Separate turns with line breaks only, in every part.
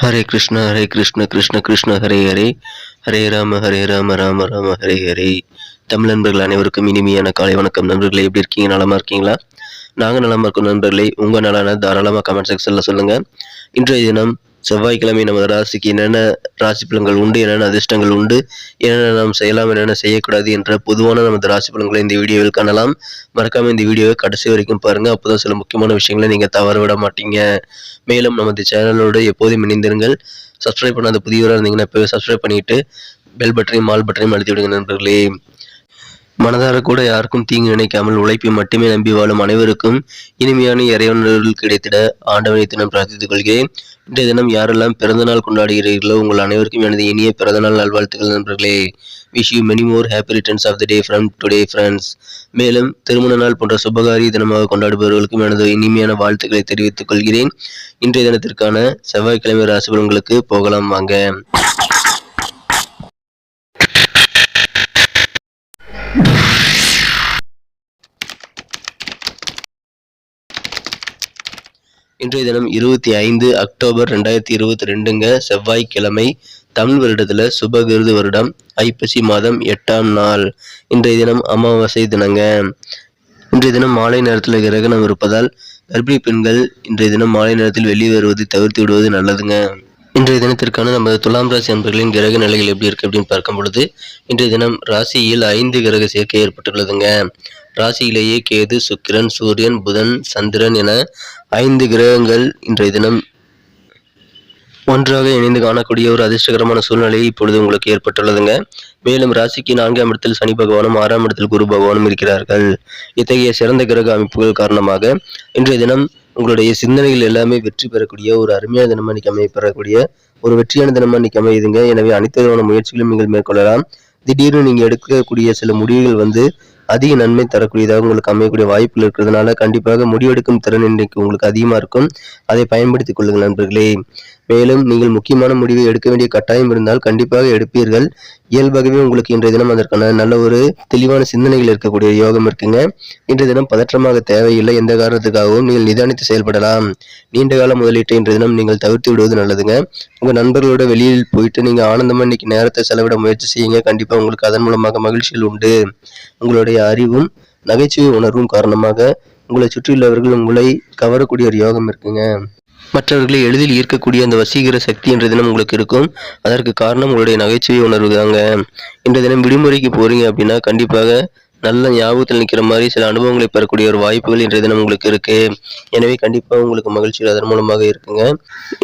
ஹரே கிருஷ்ண ஹரே கிருஷ்ண கிருஷ்ண கிருஷ்ண ஹரே ஹரே ஹரே ராம ஹரே ராம ராம ராம ஹரே ஹரே தமிழ் நண்பர்கள் அனைவருக்கும் இனிமையான காலை வணக்கம். நண்பர்களே எப்படி இருக்கீங்க? நலமாக இருக்கீங்களா? நாங்கள் நலமாக இருக்கோம் நண்பர்களே. உங்கள் நலனை தாராளமாக கமெண்ட் செக்ஷனில் சொல்லுங்கள் இன்றைய தினம் செவ்வாய்க்கிழமை நமது ராசிக்கு என்னென்ன ராசி பலன்கள் உண்டு என்னென்ன அதிர்ஷ்டங்கள் உண்டு என்னென்ன நாம் செய்யலாம் என்னென்ன செய்யக்கூடாது என்ற பொதுவான நமது ராசி பலன்களை இந்த வீடியோவில் காணலாம். மறக்காம இந்த வீடியோவை கடைசி வரைக்கும் பாருங்க. அப்போதான் சில முக்கியமான விஷயங்களை நீங்க தவற விட மாட்டீங்க. மேலும் நமது சேனலோடு எப்போதும் இணைந்திருங்கள். சப்ஸ்கிரைப் பண்ணாத புதியவராக இருந்தீங்கன்னா இப்போவே சப்ஸ்கிரைப் பண்ணிட்டு பெல் பட்டனையும் மால் பட்டனையும் அழுத்தி விடுங்க நண்பர்களே. மனதார கூட யாருக்கும் தீங்கு நினைக்காமல் உழைப்பை மட்டுமே நம்பி வாழும் அனைவருக்கும் இனிமையான இறைவனர்கள் கிடைத்திட ஆண்டவனை தினம் பிரார்த்தித்துக் கொள்கிறேன். இன்றைய தினம் யாரெல்லாம் பிறந்தநாள் கொண்டாடுகிறீர்களோ உங்கள் அனைவருக்கும் எனது இனிய பிறந்தநாள் நல்வாழ்த்துக்கள் நண்பர்களே. Wish you many more happy returns of the day from today friends மேலும் திருமண நாள் போன்ற சுபகாரிய தினமாக கொண்டாடுபவர்களுக்கும் எனது இனிமையான வாழ்த்துக்களை தெரிவித்துக் கொள்கிறேன். இன்றைய தினத்திற்கான செவ்வாய்க்கிழமை ராசிபலன்களுக்கு போகலாம் வாங்க. இன்றைய தினம் இருபத்தி ஐந்து அக்டோபர் ரெண்டாயிரத்தி இருபத்தி ரெண்டுங்க செவ்வாய்க்கிழமை தமிழ் வருடத்துல சுபகிருது வருடம் ஐப்பசி மாதம் எட்டாம் நாள். இன்றைய தினம் அமாவாசை தினங்க. இன்றைய தினம் மாலை நேரத்தில் கிரகணம் இருப்பதால் கர்ப்பிணி பெண்கள் இன்றைய தினம் மாலை நேரத்தில் வெளியே வருவதை தவிர்த்து விடுவது நல்லதுங்க. இன்றைய தினத்திற்கான நமது துலாம் ராசி அன்பர்களின் கிரக நிலைகள் எப்படி இருக்கு அப்படின்னு பார்க்கும் பொழுது இன்றைய தினம் ராசியில் ஐந்து கிரக சேர்க்கை ஏற்பட்டுள்ளதுங்க. ராசியிலேயே கேது சுக்கிரன் சூரியன் புதன் சந்திரன் என ஐந்து கிரகங்கள் இன்றைய தினம் ஒன்றாக இணைந்து காணக்கூடிய ஒரு அதிர்ஷ்டகரமான சூழ்நிலை இப்பொழுது உங்களுக்கு ஏற்பட்டுள்ளதுங்க. மேலும் ராசிக்கு நான்காம் இடத்தில் சனி பகவானும் ஆறாம் இடத்தில் குரு பகவானும் இருக்கிறார்கள். இத்தகைய சிறந்த கிரக அமைப்புகள் காரணமாக இன்றைய தினம் உங்களுடைய சிந்தனைகள் எல்லாமே வெற்றி பெறக்கூடிய ஒரு அருமையான தினமா இன்னைக்கு அமைய பெறக்கூடிய ஒரு வெற்றியான தினமா இன்னைக்கு அமையுதுங்க. எனவே அனைத்து விதமான முயற்சிகளும் நீங்கள் மேற்கொள்ளலாம். திடீர்னு நீங்கள் எடுக்கக்கூடிய சில முடிவுகள் வந்து அதிக நன்மை தரக்கூடியதாக உங்களுக்கு அமையக்கூடிய வாய்ப்புகள் இருக்கிறதுனால கண்டிப்பாக முடிவெடுக்கும் திறன் இன்றைக்கு உங்களுக்கு அதிகமாக இருக்கும். அதை பயன்படுத்திக் கொள்ளுங்கள் நண்பர்களே. மேலும் நீங்கள் முக்கியமான முடிவை எடுக்க வேண்டிய கட்டாயம் இருந்தால் கண்டிப்பாக எடுப்பீர்கள். இயல்பாகவே உங்களுக்கு இன்றைய தினம் அதற்கான நல்ல ஒரு தெளிவான சிந்தனைகள் இருக்கக்கூடிய யோகம் இருக்குங்க. இன்றைய தினம் பதற்றமாக தேவையில்லை. எந்த காரணத்துக்காகவும் நீங்கள் நிதானித்து செயல்படலாம். நீண்ட கால முதலீட்டை இன்றைய தினம் நீங்கள் தவிர்த்து விடுவது நல்லதுங்க. உங்க நண்பர்களோட வெளியில் போயிட்டு நீங்க ஆனந்தமா இன்னைக்கு நேரத்தை செலவிட முயற்சி செய்யுங்க. கண்டிப்பா உங்களுக்கு அதன் மூலமாக மகிழ்ச்சிகள் உண்டு. உங்களுடைய அறிவும் நகைச்சுவை உணர்வும் காரணமாக உங்களை சுற்றியுள்ளவர்கள் உங்களை கவரக்கூடிய ஒரு யோகம் இருக்குங்க. மற்றவர்களை எளிதில் ஈர்க்கக்கூடிய அந்த வசீகர சக்தி என்ற தினம் உங்களுக்கு இருக்கும். அதற்கு காரணம் உங்களுடைய நகைச்சுவை உணர்வு தாங்க. இந்த தினம் விடுமுறைக்கு போறீங்க அப்படின்னா கண்டிப்பாக நல்ல ஞாபகத்தில் நிற்கிற மாதிரி சில அனுபவங்களை பெறக்கூடிய ஒரு வாய்ப்புகள் இன்றைய தினம் உங்களுக்கு இருக்கு. எனவே கண்டிப்பாக உங்களுக்கு மகிழ்ச்சி அதன் மூலமாக இருக்குங்க.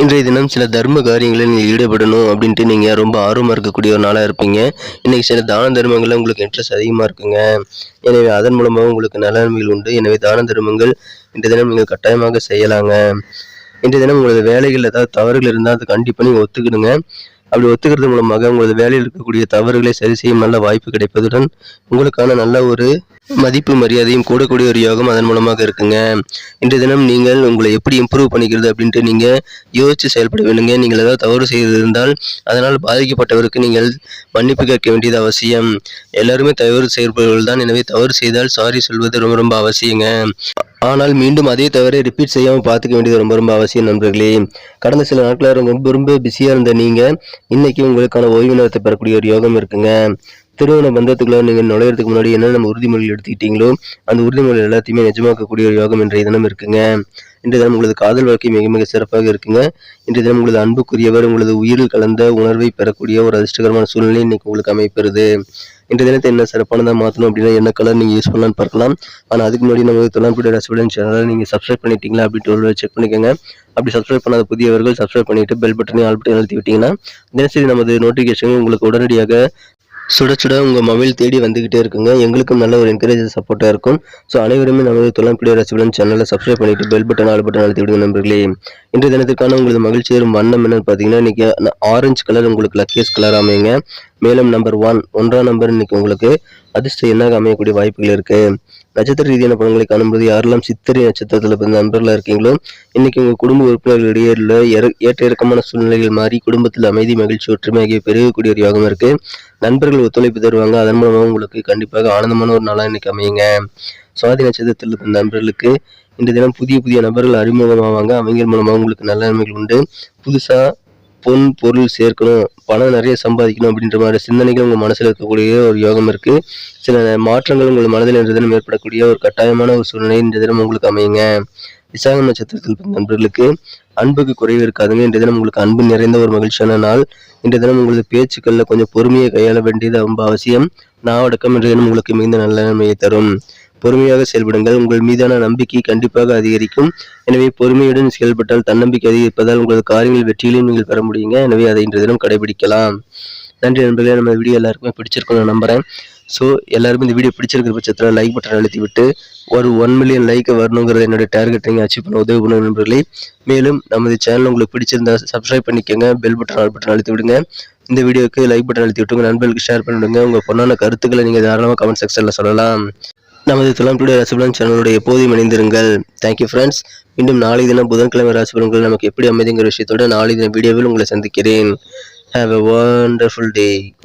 இன்றைய தினம் சில தர்ம காரியங்களில் நீங்கள் ஈடுபடணும் அப்படின்ட்டு நீங்கள் ரொம்ப ஆர்வமாக இருக்கக்கூடிய ஒரு நாளாக இருப்பீங்க. இன்னைக்கு சில தான தர்மங்களில் உங்களுக்கு இன்ட்ரெஸ்ட் அதிகமாக இருக்குங்க. எனவே அதன் மூலமாக உங்களுக்கு நலன்மைகள் உண்டு. எனவே தான தர்மங்கள் இன்றைய தினம் நீங்கள் கட்டாயமாக செய்யலாங்க. இன்றைய தினம் உங்களது வேலைகள் ஏதாவது தவறுகள் இருந்தால் அது கண்டிப்பாக நீங்கள் ஒத்துக்கிடுங்க. அப்படி ஒத்துக்கிறது மூலமாக உங்களது வேலையில் இருக்கக்கூடிய தவறுகளை சரி செய்யும் நல்ல வாய்ப்பு கிடைப்பதுடன் உங்களுக்கான நல்ல ஒரு மதிப்பு மரியாதையும் கூடக்கூடிய ஒரு யோகம் அதன் மூலமாக இருக்குங்க. இன்றைய தினம் நீங்கள் உங்களை எப்படி இம்ப்ரூவ் பண்ணிக்கிறது அப்படின்ட்டு நீங்கள் யோசித்து செயல்பட வேண்டுங்க. நீங்கள் ஏதாவது தவறு செய்திருந்தால் அதனால் பாதிக்கப்பட்டவருக்கு நீங்கள் மன்னிப்பு கேட்க வேண்டியது அவசியம். எல்லாருமே தவறு செயல்படுவர்கள் தான். எனவே தவறு செய்தால் சாரி சொல்வது ரொம்ப ரொம்ப அவசியங்க. ஆனால் மீண்டும் அதே தவிர ரிப்பீட் செய்யாமல் பார்த்துக்க வேண்டியது ரொம்ப ரொம்ப அவசியம் நண்பர்களே. கடந்த சில நாட்களாக ரொம்ப ரொம்ப பிஸியாக இருந்த நீங்கள் இன்னைக்கு உங்களுக்கான ஓய்வு நேரத்தை பெறக்கூடிய ஒரு யோகம் இருக்குங்க. திருமண பந்தத்துக்குள்ள நீங்கள் நுழையிறதுக்கு முன்னாடி என்னென்ன உறுதிமொழிகள் எடுத்துக்கிட்டீங்களோ அந்த உறுதிமொழி எல்லாத்தையுமே நிஜமாக்கக்கூடிய ஒரு யோகம் இன்றைய தினம் இருக்குங்க. இன்றைய தினம் உங்களது காதல் வாழ்க்கை மிக மிக சிறப்பாக இருக்குங்க. இன்றைய தினம் உங்களது அன்புக்குரியவர் உங்களது உயிரில் கலந்த உணர்வை பெறக்கூடிய ஒரு அதிர்ஷ்டகரமான சூழ்நிலை இன்னைக்கு உங்களுக்கு அமைப்பெறுது இன்றைய தினத்தை என்ன சிறப்பானதாக மாற்றணும் அப்படின்னா என்ன கலர் நீங்கள் யூஸ் பண்ணலாம்னு பார்க்கலாம். ஆனால் அதுக்கு முன்னாடி நம்ம தொழில்நுட்ப ரசிபடன் சேனலை நீங்கள் சப்ஸ்கிரைப் பண்ணிட்டீங்களா அப்படின்ட்டு ஒரு செக் பண்ணிக்கோங்க. அப்படி சப்ஸ்கிரைப் பண்ணாத புதியவர்கள் சப்ஸ்கிரைப் பண்ணிட்டு பெல் பட்டனை ஆல் பட்டன் அழுத்தி விட்டீங்கன்னா தினசரி நமது நோட்டிஃபிகேஷன் உங்களுக்கு உடனடியாக சுட சுட உங்கள் மொபைல் தேடி வந்துக்கிட்டே இருக்குங்க. எங்களுக்கும் நல்ல ஒரு என்கரேஜ் சப்போர்ட்டாக இருக்கும். ஸோ அனைவருமே நமது தொழில்நுட்ப ரசிபடன் சேனலை சப்ஸ்கிரைப் பண்ணிட்டு பெல் பட்டன் ஆல் பட்டன் அழுத்தி விடுங்க நண்பர்களே. இன்றைய தினத்துக்கான உங்களது மகிழ்ச்சி வரும் வண்ணம் என்னன்னு பார்த்தீங்கன்னா இன்னைக்கு ஆரஞ்சு கலர் உங்களுக்கு லக்கியஸ் கலர் அமையுங்க. மேலும் நம்பர் ஒன் ஒன்றாம் நம்பர் இன்னைக்கு உங்களுக்கு அதிர்ஷ்ட எண்ணாக அமையக்கூடிய வாய்ப்புகள் இருக்கு. நட்சத்திர ரீதியான பலன்களை காணும்போது யாரெல்லாம் சித்திரை நட்சத்திரத்தில் பிறந்த நண்பர்களாக இருக்கீங்களோ இன்னைக்கு உங்கள் குடும்ப உறுப்பினர்களிடையே உள்ள ஏற்ற இறக்கமான சூழ்நிலைகள் மாறி குடும்பத்தில் அமைதி மகிழ்ச்சி ஒற்றுமை ஆகிய பெருகக்கூடிய ஒரு யோகம் இருக்கு. நண்பர்கள் ஒத்துழைப்பு தருவாங்க. அதன் மூலமாக உங்களுக்கு கண்டிப்பாக ஆனந்தமான ஒரு நாளாக இன்னைக்கு அமையுங்க. சுவாதி நட்சத்திரத்தில் பிறந்த நண்பர்களுக்கு இன்று தினம் புதிய புதிய நபர்கள் அறிமுகமாவாங்க. அவங்க மூலமாக உங்களுக்கு நல்ல நன்மைகள் உண்டு. புதுசாக பொன் பொருள் சேர்க்கணும் பணம் நிறைய சம்பாதிக்கணும் அப்படின்ற மாதிரி சிந்தனைகள் உங்கள் மனசில் இருக்கக்கூடிய ஒரு யோகம் இருக்குது சில மாற்றங்கள் உங்கள் மனதில் இன்று தினம் ஏற்படக்கூடிய ஒரு கட்டாயமான ஒரு சூழ்நிலை இன்று தினம் உங்களுக்கு அமையுங்க. விசாகம் நட்சத்திரத்தில் நண்பர்களுக்கு அன்புக்கு குறைவு இருக்காதுங்க. இன்றைய தினம் உங்களுக்கு அன்பு நிறைந்த ஒரு மகிழ்ச்சியான நாள். இன்றைய தினம் உங்களது பேச்சுக்களில் கொஞ்சம் பொறுமையை கையாள வேண்டியது ரொம்ப அவசியம். நாவடக்கம் இன்றைய தினம் உங்களுக்கு மிகுந்த நல்ல நன்மையை தரும். பொறுமையாக செயல்படுங்கள். உங்கள் மீதான நம்பிக்கை கண்டிப்பாக அதிகரிக்கும். எனவே பொறுமையுடன் செயல்பட்டால் தன்னம்பிக்கை அதிகரிப்பதால் உங்களது காரியங்கள் வெற்றிகளையும் நீங்கள் பெற முடியுங்க. எனவே அதை இன்று தினம் கடைபிடிக்கலாம். நன்றி நண்பர்களே நம்ம வீடியோ எல்லாருக்குமே பிடிச்சிருக்கும் நான் நம்புகிறேன் ஸோ எல்லாருமே இந்த வீடியோ பிடிச்சிருக்கிற பட்சத்தில் லைக் பட்டன் அழுத்தி விட்டு ஒரு ஒன் மில்லியன் லைக் வரணுங்கிறது என்னுடைய டார்கெட் நீங்கள் அச்சீவ் பண்ண உதவி பண்ணும் நண்பர்களே. மேலும் நமது சேனல் உங்களுக்கு பிடிச்சிருந்தா சப்ஸ்கிரைப் பண்ணிக்கோங்க பெல் பட்டன் ஆல் பட்டன் அழுத்தி விடுங்க இந்த வீடியோக்கு லைக் பட்டன் அழுத்தி விட்டு உங்கள் நண்பர்களுக்கு ஷேர் பண்ணிவிடுங்க உங்கள் பொண்ணான கருத்துக்களை நீங்கள் தாராளமாக கமெண்ட் செக்ஷனில் சொல்லலாம். நமது துலாம் டுடே ரசிபலன் சேனலோட எப்போதும் இணைந்திருங்கள். தேங்க்யூ ஃப்ரெண்ட்ஸ் மீண்டும் நாளை தினம் புதன்கிழமை ராசிபலன்கள் நமக்கு எப்படி அமைதிங்கிற விஷயத்தோட நாளை தின வீடியோவில் உங்களை சந்திக்கிறேன். Have a wonderful day